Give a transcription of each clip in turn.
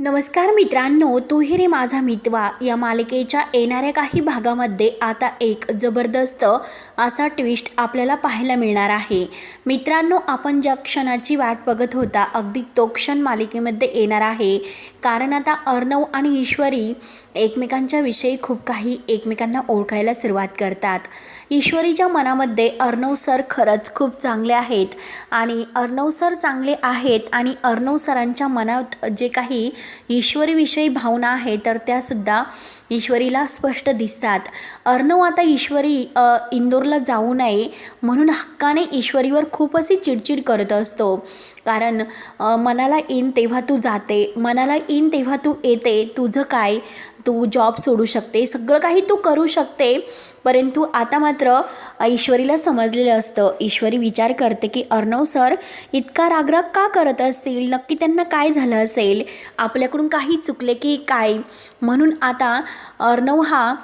नमस्कार मित्रांनो तू ही रे माझा मितवा. या मालिकेच्या येणाऱ्या काही भागामध्ये आता एक जबरदस्त असा ट्विस्ट आपल्याला पाहायला मिळणार आहे. मित्रांनो आपण ज्या क्षणाची वाट बघत होता अगदी तो क्षण मालिकेमध्ये येणार आहे. कारण आता अर्णव आणि ईश्वरी एकमेकांच्या विषयी खूप काही एकमेकांना ओळखायला सुरुवात करतात. ईश्वरीच्या मनामध्ये अर्णव सर खरंच खूप चांगले आहेत. आणि अर्णव सर चांगले आहेत आणि अर्णव सरांच्या मनात जे काही ईश्वरीविषयी भावना आहे तर त्यासुद्धा ईश्वरीला स्पष्ट दिसतात. अर्णव आता ईश्वरी इंदोरला जाऊ नये म्हणून हक्काने ईश्वरीवर खूप अशी चिडचिड करत असतो. कारण मनाला येईन तेव्हा तू जाते मनाला येईन तेव्हा तू येते तुझं काय? तू जॉब सोडू शकते. सगळं काही तू करू शकते. परंतु आता मात्र ईश्वरीला समजलेलं असतं. ईश्वरी विचार करते की अर्णव सर इतका रागराग का करत असतील? नक्की त्यांना काय झालं असेल? आपल्याकडून काही चुकले की काय? म्हणून आता अर्णव हा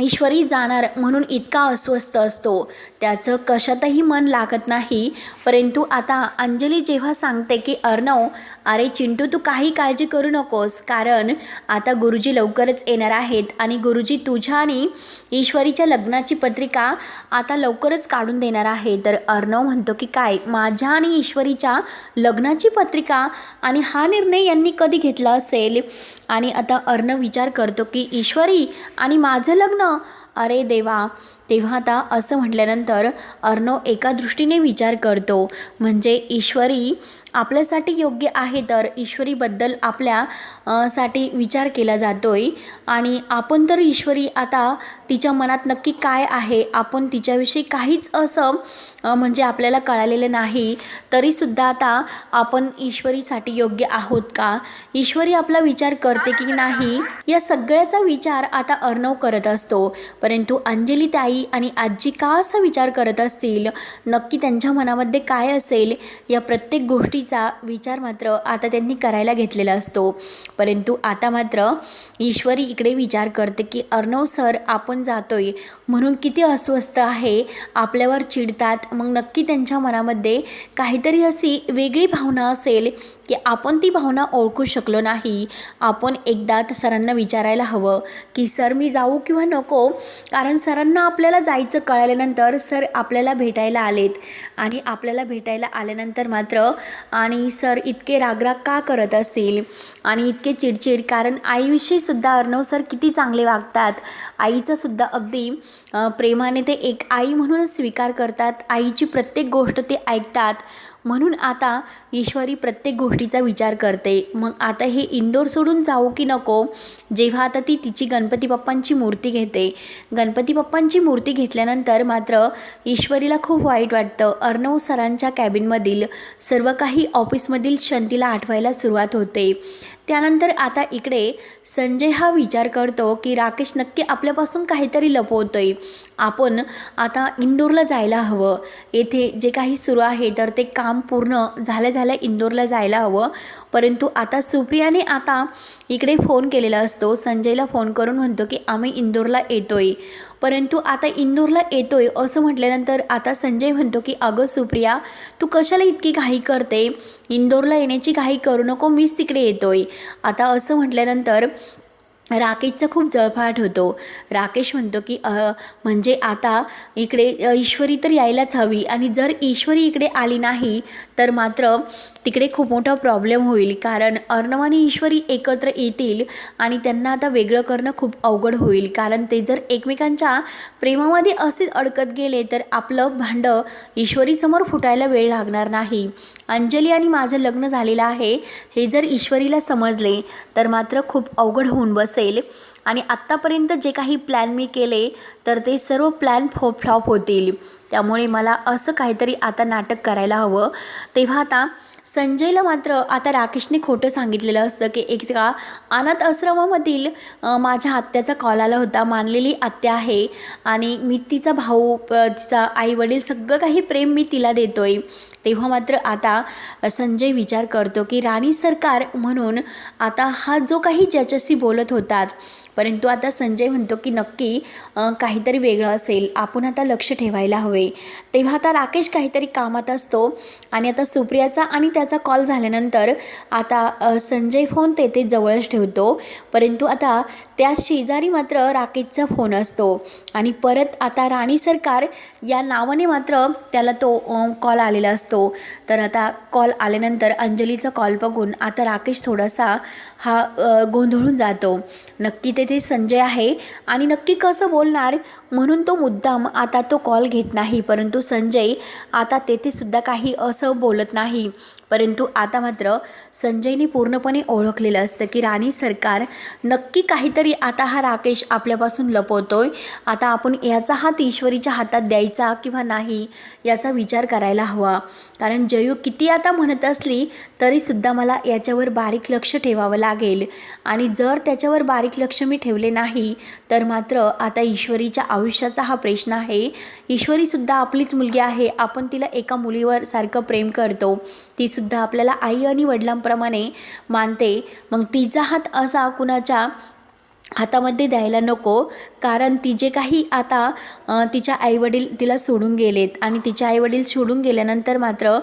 ईश्वरी जाणार म्हणून इतका अस्वस्थ असतो. त्याचं कशातही मन लागत नाही. परंतु आता अंजली जेव्हा सांगते की अर्णव अरे चिंटू तू काही काळजी करू नकोस. कारण आता गुरुजी लवकरच येणार आहेत आणि गुरुजी तुझ्या आणि ईश्वरीच्या लग्नाची पत्रिका आता लवकरच काढून देणार आहे. तर अर्णव म्हणतो की काय माझ्या आणि ईश्वरीच्या लग्नाची पत्रिका? आणि हा निर्णय यांनी कधी घेतला असेल? आणि आता अर्णव विचार करतो की ईश्वरी आणि माझं लग्न? अरे देवा तेव्हा आता असं म्हटल्यानंतर अर्णव एका दृष्टीने विचार करतो. म्हणजे ईश्वरी आपल्यासाठी योग्य आहे तर ईश्वरीबद्दल आपल्या साठी विचार केला जातोय. आणि आपण तर ईश्वरी आता तिच्या मनात नक्की काय आहे? आपण तिच्याविषयी काहीच असं म्हणजे आपल्याला कळालेलं नाही. तरीसुद्धा आता आपण ईश्वरीसाठी योग्य आहोत का? ईश्वरी आपला विचार करते की नाही? या सगळ्याचा विचार आता अर्णव करत असतो. परंतु अंजली ताई आणि आजी का असा विचार करत असतील? नक्की त्यांच्या मनामध्ये काय असेल? या प्रत्येक गोष्टीचा विचार मात्र आता त्यांनी करायला घेतलेला असतो. परंतु आता मात्र ईश्वरी इकडे विचार करते की अर्णव सर आपण जातोय. म्हणून किती अस्वस्थ आहे. आपल्यावर चिडतात. मग नक्की त्यांच्या मनामध्ये काहीतरी अशी वेगळी भावना असेल की आपण ती भावना ओळखू शकलो नाही. आपण एकदा सरांना विचारायला हवं की सर मी जाऊ किंवा नको? कारण सरांना आपल्याला जायचं कळाल्यानंतर सर आपल्याला भेटायला आलेत. आणि आपल्याला भेटायला आल्यानंतर मात्र आणि सर इतके रागराग का करत असतील? आणि इतके चिडचिड कारण आईविषयीसुद्धा अर्णव सर किती चांगले वागतात. आईचासुद्धा अगदी प्रेमाने ते एक आई म्हणूनच स्वीकार करतात. आईची प्रत्येक गोष्ट ते ऐकतात. म्हणून आता ईश्वरी प्रत्येक गोष्टीचा विचार करते. मग आता हे इंदोर सोडून जाऊ की नको? जेव्हा आता ती तिची गणपती बाप्पांची मूर्ती घेते. गणपती बाप्पांची मूर्ती घेतल्यानंतर मात्र ईश्वरीला खूप वाईट वाटतं. अर्णव सरांच्या कॅबिनमधील सर्व काही ऑफिसमधील शंतीला आठवायला सुरुवात होते. त्यानंतर आता इकडे संजय हा विचार करतो की राकेश नक्की आपल्यापासून काहीतरी लपवतोय. आपण आता इंदोरला जायला हवं. येथे जे काही सुरू आहे तर ते काम पूर्ण झाल्या झाल्या इंदोरला जायला हवं. परंतु आता सुप्रियाने आता इकडे फोन केलेला असतो. संजयला फोन करून म्हणतो की आम्ही इंदोरला येतोय. परंतु आता इंदोरला येतोय असं म्हटल्यानंतर आता संजय म्हणतो की अगं सुप्रिया तू कशाला इतकी घाई करते? इंदोरला येण्याची घाई करू नको मीच तिकडे येतोय. आता असं म्हटल्यानंतर राकेशचा खूप जळफाट होतो. राकेश म्हणतो की म्हणजे आता इकडे ईश्वरी तर यायलाच हवी आणि जर ईश्वरी इकडे आली नाही तर मात्र तिकडे खूप मोठा प्रॉब्लेम होईल. कारण अर्णव आणि ईश्वरी एकत्र येतील आणि त्यांना आता वेगळं करणं खूप अवघड होईल. कारण ते जर एकमेकांच्या प्रेमामध्ये असेच अडकत गेले तर आपलं भांडं ईश्वरीसमोर फुटायला वेळ लागणार नाही. अंजली आणि माझं लग्न झालेलं आहे हे जर ईश्वरीला समजले तर मात्र खूप अवघड होऊन बसेल. आणि आत्तापर्यंत जे काही प्लॅन मी केले तर ते सर्व प्लॅन फो फ्लॉप होतील. त्यामुळे मला असं काहीतरी आता नाटक करायला हवं. तेव्हा आता संजयला मात्र आता राकेशने खोटं सांगितलेलं असतं की एका अनाथ आश्रमामधील माझ्या आत्याचा कॉल आला होता मानलेली आत्या आहे आणि मी तिचा भाऊ तिचा आईवडील सगळं काही प्रेम मी तिला देतो आहे तेव्हा मात्र आता संजय विचार करतो की राणी सरकार म्हणून आता हा जो काही ज्याच्याशी बोलत होतात परंतु आता संजय म्हणतो की नक्की काहीतरी वेगळं असेल. आपण आता लक्ष ठेवायला हवे. तेव्हा आता राकेश काहीतरी कामात असतो आणि आता सुप्रियाचा आणि त्याचा कॉल झाल्यानंतर आता संजय फोन तेथे जवळच ठेवतो. परंतु आता त्या शेजारी मात्र राकेशचा फोन असतो. आणि परत आता राणी सरकार या नावाने मात्र त्याला तो कॉल आलेला असतो. तर आता कॉल आल्यानंतर अंजलीचा कॉल बघून आता राकेश थोडासा हा गोंधळून जातो. नक्की ते तेथे संजय आहे. आणि नक्की कसं बोलणार? म्हणून तो मुद्दाम आता तो कॉल घेत नाही. परंतु संजय आता तेथे सुद्धा काही असं बोलत नाही. परंतु आता मात्र संजयने पूर्णपणे ओळखलेलं असतं की राणी सरकार नक्की काहीतरी आता हा राकेश आपल्यापासून लपवतोय. आता आपण याचा हात ईश्वरीच्या हातात द्यायचा किंवा नाही याचा विचार करायला हवा. कारण जयू किती आता म्हणत असली तरीसुद्धा मला याच्यावर बारीक लक्ष ठेवावं लागेल. आणि जर त्याच्यावर बारीक लक्ष मी ठेवले नाही तर मात्र आता ईश्वरीच्या आयुष्याचा हा प्रश्न आहे. ईश्वरीसुद्धा आपलीच मुलगी आहे. आपण तिला एका मुलीवर सारखं प्रेम करतो. तीसुद्धा सुद्धा आपल्याला आई आणि वडिलांप्रमाणे मानते. मग तिचा हात असा कुणाच्या हातामध्ये द्यायला नको. कारण ती जे काही आता तिच्या आईवडील तिला सोडून गेलेत आणि तिचे आईवडील सोडून गेल्यानंतर मात्र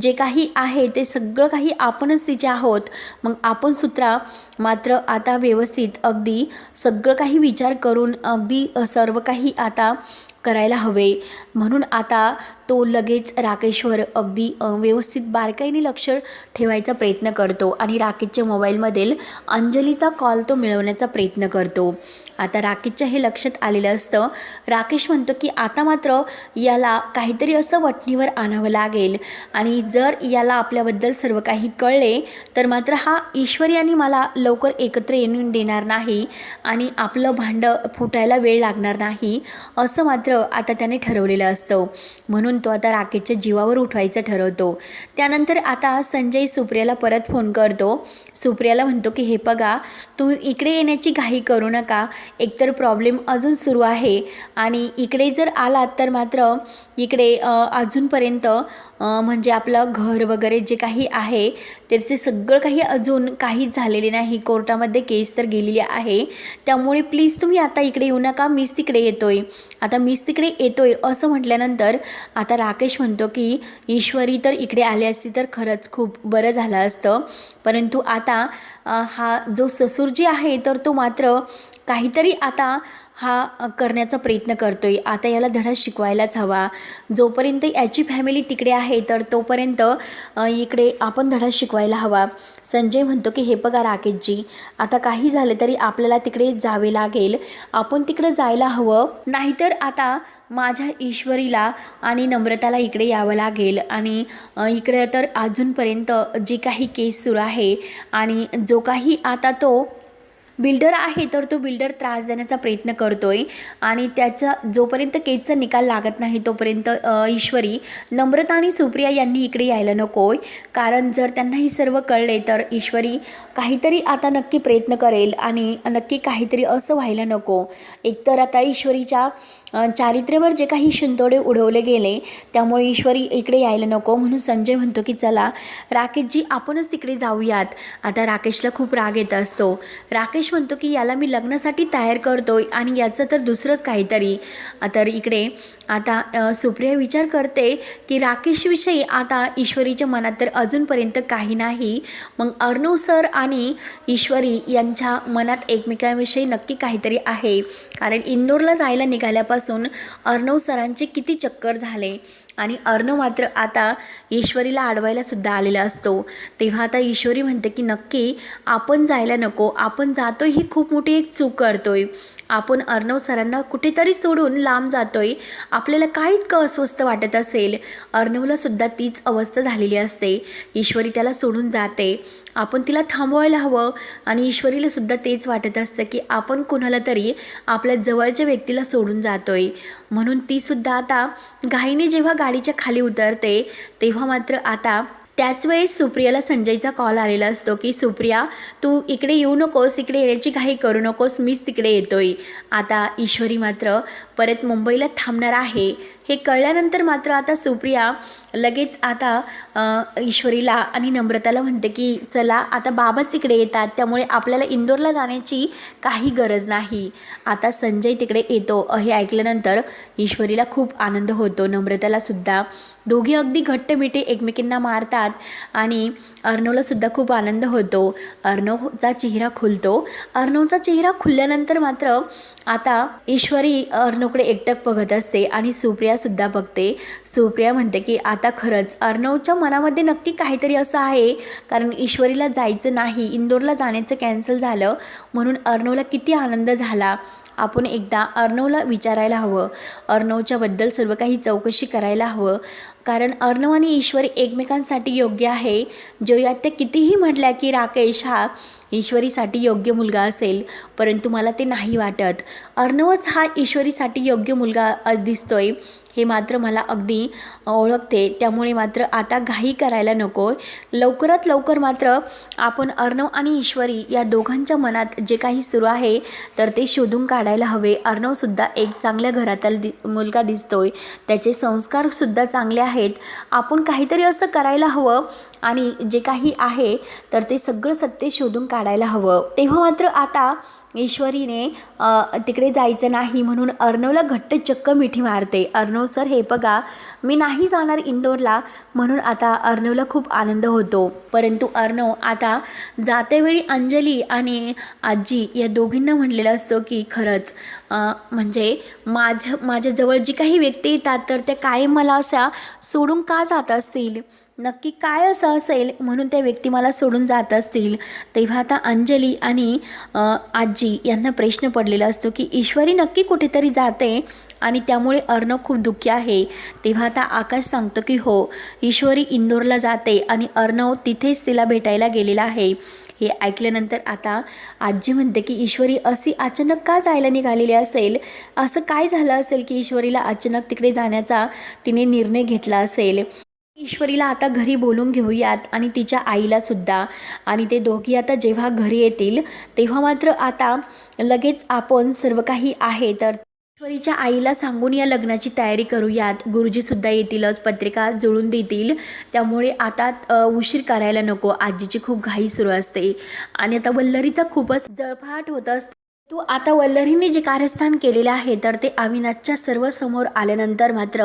जे काही आहे ते सगळं काही आपणच तिचे आहोत. मग आपण सुद्धा मात्र आता व्यवस्थित अगदी सगळं काही विचार करून अगदी सर्व काही आता करायला हवे. म्हणून आता तो लगेच राकेशवर अगदी व्यवस्थित बारकाईने लक्ष ठेवायचा प्रयत्न करतो आणि राकेशच्या मोबाईलमधील अंजलीचा कॉल तो मिळवण्याचा प्रयत्न करतो. आता राकेशच्या हे लक्षात आलेलं असतं. राकेश म्हणतो की आता मात्र याला काहीतरी असं वटणीवर आणावं लागेल. आणि जर याला आपल्याबद्दल सर्व काही कळले तर मात्र हा ईश्वरी आणि मला लवकर एकत्र येऊन देणार नाही आणि आपलं भांडं फुटायला वेळ लागणार नाही असं मात्र आता त्याने ठरवलेलं असतं. म्हणून तो आता राकेशच्या जीवावर उठवायचं ठरवतो. त्यानंतर आता संजय सुप्रियाला परत फोन करतो. सुप्रियाला म्हणतो की हे बघा तू इकडे येण्याची घाई करू नका. एकतर प्रॉब्लेम अजून सुरू आहे आणि इकडे जर आलात तर मात्र इकडे अजूनपर्यंत म्हणजे आपलं घर वगैरे जे काही आहे त्याचे सगळं काही अजून काहीच झालेले नाही. कोर्टामध्ये केस तर गेलेली आहे. त्यामुळे प्लीज तुम्ही आता इकडे येऊ नका. मीच तिकडे येतोय. आता मीच तिकडे येतोय असं म्हटल्यानंतर आता राकेश म्हणतो की ईश्वरी तर इकडे आली असती तर खरंच खूप बरं झालं असतं. परंतु आता हा जो ससूरजी आहे तर तो मात्र काहीतरी आता हा करण्याचा प्रयत्न करतो आहे आता याला धडा शिकवायलाच हवा. जोपर्यंत याची फॅमिली तिकडे आहे तर तोपर्यंत इकडे आपण धडा शिकवायला हवा. संजय म्हणतो की हे बघा राकेशजी आता काही झालं तरी आपल्याला तिकडे जावे लागेल. आपण तिकडे जायला हवं. नाहीतर आता माझ्या ईश्वरीला आणि नम्रताला इकडे यावं लागेल. आणि इकडे तर अजूनपर्यंत जी काही केस सुरू आहे आणि जो काही आता तो बिल्डर आहे तर तो बिल्डर त्रास देण्याचा प्रयत्न करतो आहे आणि त्याचा जोपर्यंत केसचा निकाल लागत नाही तोपर्यंत ईश्वरी नम्रता आणि सुप्रिया यांनी इकडे यायला नको कारण जर त्यांना हे सर्व कळले तर ईश्वरी काहीतरी आता नक्की प्रयत्न करेल आणि नक्की काहीतरी असं व्हायला नको. एकतर आता ईश्वरीच्या चारित्र्यावर जे काही शिंतोडे उडवले गेले त्यामुळे ईश्वरी इकडे यायला नको. म्हणून संजय म्हणतो की चला राकेशजी आपणच तिकडे जाऊयात. आता राकेशला खूप राग येत असतो. राकेश म्हणतो की याला मी लग्नासाठी तयार करतो आणि याचं तर दुसरंच काहीतरी. तर इकडे आता सुप्रिया विचार करते की राकेशविषयी आता ईश्वरीच्या मनात तर अजूनपर्यंत काही नाही. मग अर्णव सर आणि ईश्वरी यांच्या मनात एकमेकांविषयी नक्की काहीतरी आहे. कारण इंदोरला जायला निघाल्यापासून अर्णव सरांचे किती चक्कर झाले. आणि अर्णव मात्र आता ईश्वरीला अडवायला सुद्धा आलेला असतो. तेव्हा आता ईश्वरी म्हणते की नक्की आपण जायला नको. आपण जातोय ही खूप मोठी एक चूक करतोय. आपण अर्णव सरांना कुठेतरी सोडून लांब जातोय. आपल्याला काय इतकं अस्वस्थ वाटत असेल? अर्णवला सुद्धा तीच अवस्था झालेली असते. ईश्वरी त्याला सोडून जाते. आपण तिला थांबवायला हवं आणि ईश्वरीला सुद्धा तेच वाटत असतं की आपण कोणाला तरी आपल्या जवळच्या व्यक्तीला सोडून जातोय. म्हणून ती सुद्धा आता घाईने जेव्हा गाडीच्या खाली उतरते तेव्हा मात्र आता त्याचवेळेस सुप्रियाला संजयचा कॉल आलेला असतो की सुप्रिया तू इकडे येऊ नकोस इकडे येण्याची काही करू नकोस मीच तिकडे येतोय. आता ईश्वरी मात्र परत मुंबईला थांबणार आहे. हे कळल्यानंतर मात्र आता सुप्रिया लगेच आता ईश्वरीला आणि नम्रताला म्हणते की चला आता बाबाच इकडे येतात त्यामुळे आपल्याला इंदोरला जाण्याची काही गरज नाही. आता संजय तिकडे येतो. हे ऐकल्यानंतर ईश्वरीला खूप आनंद होतो. नम्रतालासुद्धा दोघे दोघी अगदी घट्टमिठी एकमेकींना मारतात आणि अर्णवलासुद्धा खूप आनंद होतो. अर्णवचा चेहरा खुलतो. अर्णवचा चेहरा खुलल्यानंतर मात्र आता ईश्वरी अर्णवकडे एकटक बघत असते आणि सुप्रियासुद्धा बघते. सुप्रिया म्हणते की आता खरंच अर्णवच्या मनामध्ये नक्की काहीतरी असं आहे. कारण ईश्वरीला जायचं नाही इंदोरला जाण्याचं कॅन्सल झालं. म्हणून अर्णवला किती आनंद झाला. आपण एकदा अर्णवला विचारायला हवं. अर्णवच्याबद्दल सर्व काही चौकशी करायला हवं. कारण अर्णव आणि ईश्वरी एकमेकांसाठी योग्य आहे. जोयात ते कितीही म्हटल्या की राकेश हा ईश्वरीसाठी योग्य मुलगा असेल परंतु मला ते नाही वाटत. अर्णवच हा ईश्वरीसाठी योग्य मुलगा दिसतोय. हे मात्र मला अगदी ओळखते. त्यामुळे मात्र आता घाई करायला नको. लवकरात लवकर मात्र आपण अर्णव आणि ईश्वरी या दोघांच्या मनात जे काही सुरू आहे तर ते शोधून काढायला हवे. अर्णवसुद्धा एक चांगल्या घरातला दि मुलगा दिसतोय. त्याचे संस्कारसुद्धा चांगले आहेत. आपण काहीतरी असं करायला हवं आणि जे काही आहे तर ते सगळं सत्य शोधून काढायला हवं. तेव्हा मात्र आता ईश्वरीने तिकडे जायचं नाही म्हणून अर्णवला घट्ट चक्क मिठी मारते. अर्णव सर हे बघा मी नाही जाणार इंदोरला म्हणून आता अर्णवला खूप आनंद होतो. परंतु अर्णव आता जातेवेळी अंजली आणि आजी या दोघींना म्हणलेला असतो की खरंच म्हणजे माझं माझ्याजवळ जी काही व्यक्ती येतात तर त्या कायम मला अशा सोडून का जात असतील? नक्की काय असं असेल म्हणून त्या व्यक्ती मला सोडून जात असतील? तेव्हा आता अंजली आणि आजी यांना प्रश्न पडलेला असतो की ईश्वरी नक्की कुठेतरी जाते आणि त्यामुळे अर्णव खूप दुःखी आहे. तेव्हा आता आकाश सांगतो की हो ईश्वरी इंदोरला जाते आणि अर्णव तिथेच तिला भेटायला गेलेला आहे. हे ऐकल्यानंतर आता आजी म्हणते की ईश्वरी अशी अचानक का जायला निघालेली असेल? असं काय झालं असेल की ईश्वरीला अचानक तिकडे जाण्याचा तिने निर्णय घेतला असेल? ईश्वरीला आता घरी बोलून घेऊयात आणि तिच्या आईला सुद्धा. आणि ते दोघी आता जेव्हा घरी येतील तेव्हा मात्र आता लगेच आपण सर्व काही आहे तर ईश्वरीच्या आईला सांगून या लग्नाची तयारी करूयात. गुरुजीसुद्धा येतीलच पत्रिका जुळून देतील. त्यामुळे आता उशीर करायला नको. आजीची खूप घाई सुरू असते. आणि आता वल्लरीचा खूपच जळफाट होत असतो. तो आता वल्लरीने जे कारस्थान केलेले आहे तर ते अविनाशच्या सर्व समोर आल्यानंतर मात्र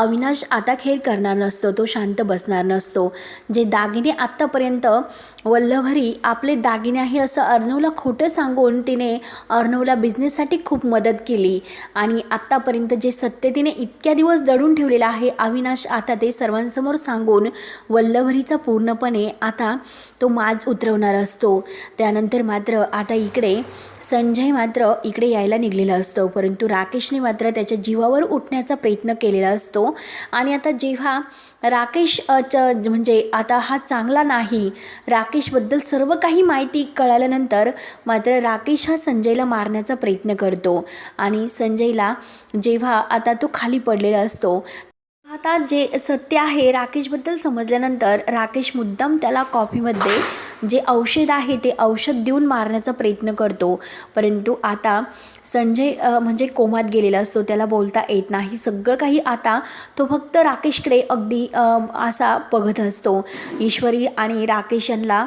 अविनाश आता खेळ करणार नसतो तो शांत बसणार नसतो. जे दागिने आत्तापर्यंत वल्लभरी आपले दागिने आहे असं अर्णवला खोटं सांगून तिने अर्णवला बिझनेससाठी खूप मदत केली. आणि आत्तापर्यंत जे सत्य तिने इतक्या दिवस दडून ठेवलेलं आहे अविनाश आता ते सर्वांसमोर सांगून वल्लभरीचा पूर्णपणे आता तो माज उतरवणार असतो. त्यानंतर मात्र आता इकडे संजय मात्र इकडे यायला निघलेला असतो परंतु राकेशने मात्र त्याच्या जीवावर उठण्याचा प्रयत्न केलेला असतो. आणि आता जेव्हा राकेश च म्हणजे आता हा चांगला नाही राकेशबद्दल सर्व काही माहिती कळाल्यानंतर मात्र राकेश हा संजयला मारण्याचा प्रयत्न करतो. आणि संजयला जेव्हा आता तो खाली पडलेला असतो आता जे सत्य आहे राकेशबद्दल समजल्यानंतर राकेश मुद्दाम त्याला कॉफीमध्ये जे औषध आहे ते औषध देऊन मारण्याचा प्रयत्न करतो. परंतु आता संजय म्हणजे कोमात गेलेला असतो. त्याला बोलता येत नाही. सगळं काही आता तो फक्त राकेशकडे अगदी असा बघत असतो. ईश्वरी आणि राकेश यांना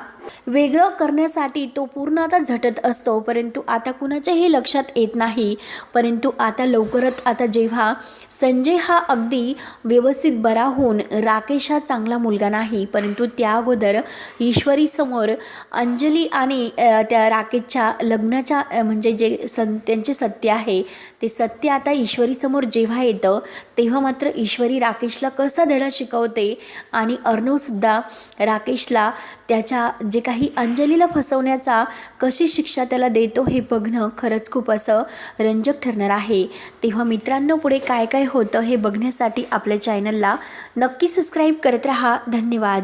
वेगळं करण्यासाठी तो पूर्ण आता झटत असतो परंतु आता कुणाच्याही लक्षात येत नाही. परंतु आता लवकरच आता जेव्हा संजय हा अगदी व्यवस्थित बरा होऊन राकेश हा चांगला मुलगा नाही परंतु त्या अगोदर ईश्वरीसमोर अंजली आणि त्या राकेशच्या लग्नाच्या म्हणजे जे सं त्यांचे सत्य आहे ते सत्य आता ईश्वरीसमोर जेव्हा येतं तेव्हा मात्र ईश्वरी राकेशला कसा धडा शिकवते आणि अर्णवसुद्धा राकेशला त्याच्या जे काही अंजलीला फसवण्याचा कशी शिक्षा त्याला देतो हे बघणं खरंच खूप असं रंजक ठरणार आहे. तेव्हा मित्रांनो पुढे काय काय होतं हे बघण्यासाठी आपल्या चॅनलला नक्की सबस्क्राईब करत राहा. धन्यवाद.